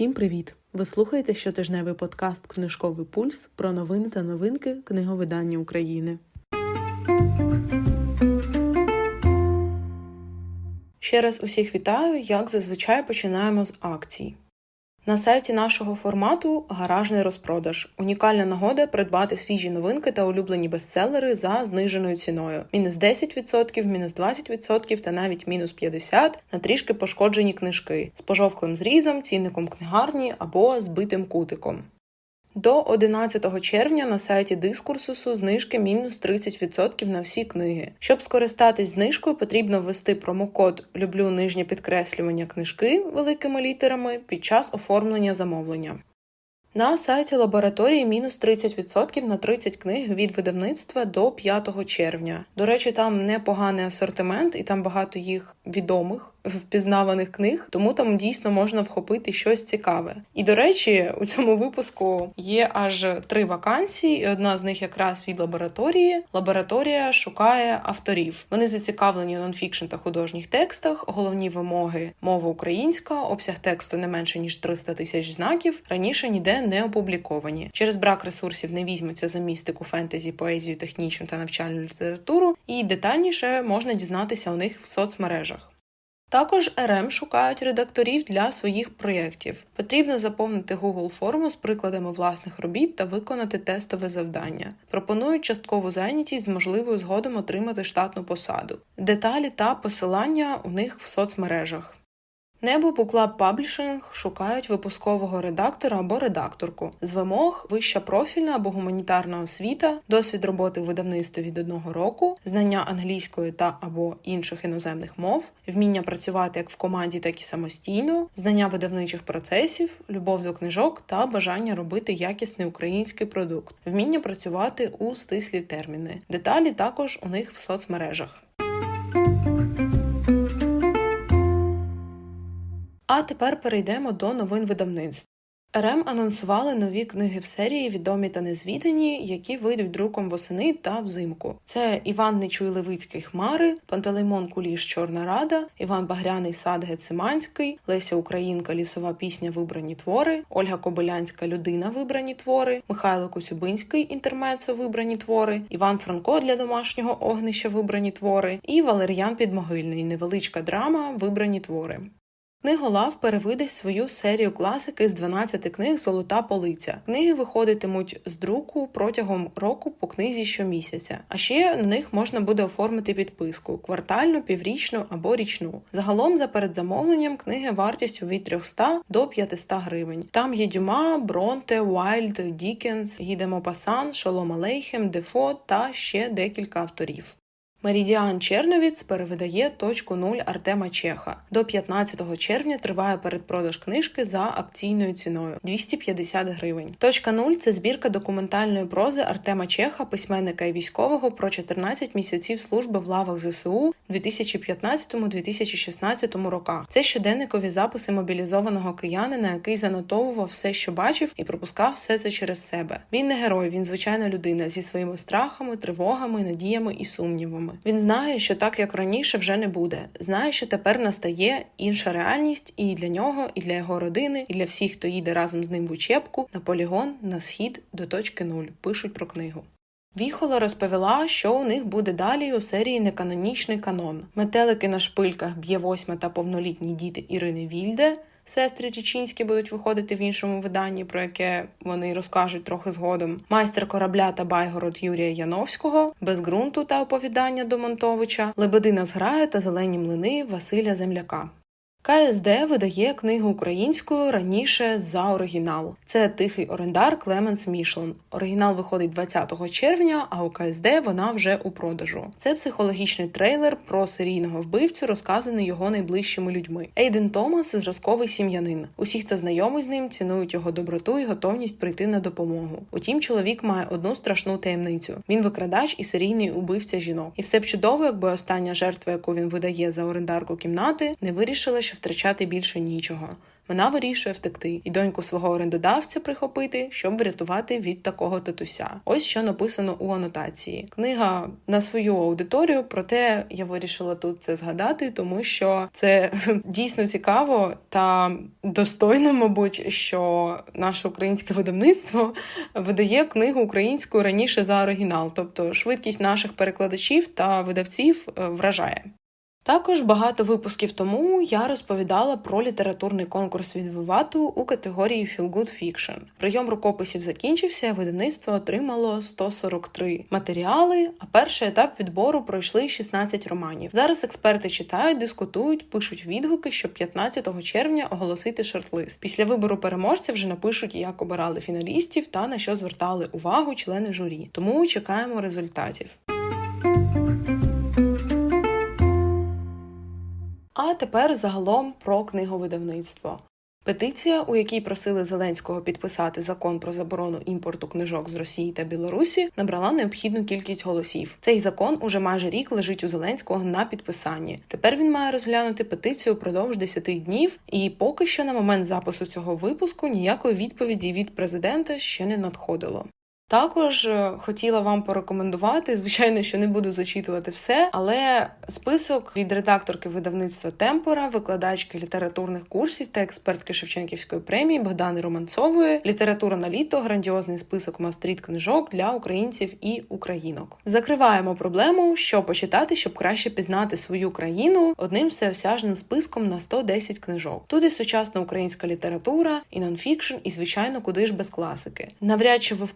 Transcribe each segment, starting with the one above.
Всім привіт! Ви слухаєте щотижневий подкаст Книжковий пульс про новини та новинки книговидання України. Ще раз усіх вітаю, як зазвичай починаємо з акцій. На сайті нашого формату гаражний розпродаж. Унікальна нагода придбати свіжі новинки та улюблені бестселери за зниженою ціною. Мінус 10%, мінус 20% та навіть мінус 50% на трішки пошкоджені книжки з пожовклим зрізом, цінником книгарні або збитим кутиком. До 11 червня на сайті Дискурсусу знижки мінус 30% на всі книги. Щоб скористатись знижкою, потрібно ввести промокод Люблю нижнє підкреслювання книжки великими літерами під час оформлення замовлення. На сайті лабораторії мінус 30% на 30 книг від видавництва до 5 червня. До речі, там непоганий асортимент, і там багато їх відомих впізнаваних книг, тому там дійсно можна вхопити щось цікаве. І до речі, у цьому випуску є аж три вакансії, і одна з них якраз від лабораторії. Лабораторія шукає авторів. Вони зацікавлені у нонфікшн та художніх текстах. Головні вимоги мова українська, обсяг тексту не менше ніж 300 тисяч знаків. Раніше ніде не опубліковані. Через брак ресурсів не візьмуться за містику, фентезі, поезію, технічну та навчальну літературу. І детальніше можна дізнатися у них в соцмережах. Також РМ шукають редакторів для своїх проєктів. Потрібно заповнити Google форму з прикладами власних робіт та виконати тестове завдання. Пропонують часткову зайнятість з можливою згодом отримати штатну посаду. Деталі та посилання у них в соцмережах. Небо Буклаб Паблішинг шукають випускового редактора або редакторку з вимог вища профільна або гуманітарна освіта, досвід роботи в видавництві від одного року, знання англійської та або інших іноземних мов, вміння працювати як в команді, так і самостійно, знання видавничих процесів, любов до книжок та бажання робити якісний український продукт, вміння працювати у стислі терміни. Деталі також у них в соцмережах. А тепер перейдемо до новин видавництв. РМ анонсували нові книги в серії Відомі та незвідані, які вийдуть друком восени та взимку. Це Іван Нечуй Левицький Хмари, Пантелеймон Куліш Чорна Рада, Іван Багряний Сад Гециманський, Леся Українка Лісова пісня Вибрані твори, Ольга Кобилянська Людина Вибрані твори, Михайло Косюбинський Інтермецо Вибрані твори, Іван Франко для домашнього огнища Вибрані твори і Валер'ян Підмогильний Невеличка драма Вибрані твори. Книголав перевидить свою серію класики з 12 книг Золота полиця. Книги виходитимуть з друку протягом року по книзі щомісяця. А ще на них можна буде оформити підписку квартальну, піврічну або річну. Загалом за передзамовленням книги вартістю від 300 до 500 гривень. Там є Дюма, Бронте, Уайльд, Дікенс, Гідемо Пасан, Шолом Алейхем, Дефо та ще декілька авторів. Меридіан Черновіц перевидає точку нуль Артема Чеха. До 15 червня триває передпродаж книжки за акційною ціною 250 гривень. Точка нуль це збірка документальної прози Артема Чеха, письменника і військового про 14 місяців служби в лавах ЗСУ 2015-2016 роках. Це щоденникові записи мобілізованого киянина, який занотовував все, що бачив, і пропускав все це через себе. Він не герой, він звичайна людина зі своїми страхами, тривогами, надіями і сумнівами. Він знає, що так як раніше вже не буде. Знає, що тепер настає інша реальність, і для нього, і для його родини, і для всіх, хто їде разом з ним в учебку, на полігон, на схід до точки нуль. Пишуть про книгу. Віхола розповіла, що у них буде далі у серії Неканонічний канон. Метелики на шпильках б'є восьма та повнолітні діти Ірини Вільде. Сестри Чечінські будуть виходити в іншому виданні, про яке вони розкажуть трохи згодом. Майстер корабля та Байгород Юрія Яновського, без ґрунту та оповідання до Монтовича, Лебедина зграє та зелені млини Василя Земляка. КСД видає книгу українською раніше за оригінал. Це тихий орендар Клеменс Мішлен. Оригінал виходить 20 червня, а у КСД вона вже у продажу. Це психологічний трейлер про серійного вбивцю, розказаний його найближчими людьми. Ейден Томас зразковий сім'янин. Усі, хто знайомий з ним, цінують його доброту і готовність прийти на допомогу. Утім, чоловік має одну страшну таємницю: він викрадач і серійний убивця жінок. І все б чудово, якби остання жертва, яку він видає за орендарку кімнати, не вирішила що втрачати більше нічого. вона вирішує втекти і доньку свого орендодавця прихопити, щоб врятувати від такого татуся. Ось що написано у анотації. Книга на свою аудиторію, проте я вирішила тут це згадати, тому що це дійсно цікаво та достойно, мабуть, що наше українське видавництво видає книгу українською раніше за оригінал, тобто швидкість наших перекладачів та видавців е, вражає. Також багато випусків тому я розповідала про літературний конкурс від Вивату у категорії Feel Good Fiction. Прийом рукописів закінчився, видавництво отримало 143 матеріали, а перший етап відбору пройшли 16 романів. Зараз експерти читають, дискутують, пишуть відгуки, щоб 15 червня оголосити шорт-лист. Після вибору переможця вже напишуть, як обирали фіналістів та на що звертали увагу члени журі. Тому чекаємо результатів. Тепер загалом про книговидавництво. Петиція, у якій просили Зеленського підписати закон про заборону імпорту книжок з Росії та Білорусі, набрала необхідну кількість голосів. Цей закон уже майже рік лежить у Зеленського на підписанні. Тепер він має розглянути петицію впродовж 10 днів, і поки що на момент запису цього випуску ніякої відповіді від президента ще не надходило. Також е, хотіла вам порекомендувати, звичайно, що не буду зачитувати все, але список від редакторки видавництва Темпора, викладачки літературних курсів та експертки Шевченківської премії Богдани Романцової, література на літо, грандіозний список мастріт книжок для українців і українок. Закриваємо проблему, що почитати, щоб краще пізнати свою країну одним всеосяжним списком на 110 книжок. Тут і сучасна українська література, і нонфікшн, і звичайно, куди ж без класики. Навряд чи ви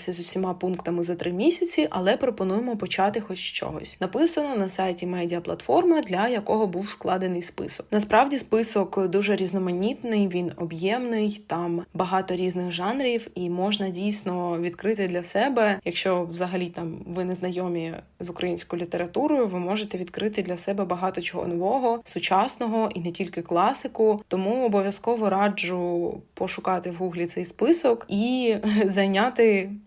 впораєтеся з усіма пунктами за три місяці, але пропонуємо почати хоч чогось. Написано на сайті медіаплатформа, для якого був складений список. Насправді список дуже різноманітний, він об'ємний, там багато різних жанрів, і можна дійсно відкрити для себе, якщо взагалі там ви не знайомі з українською літературою, ви можете відкрити для себе багато чого нового, сучасного і не тільки класику. Тому обов'язково раджу пошукати в гуглі цей список і зайняти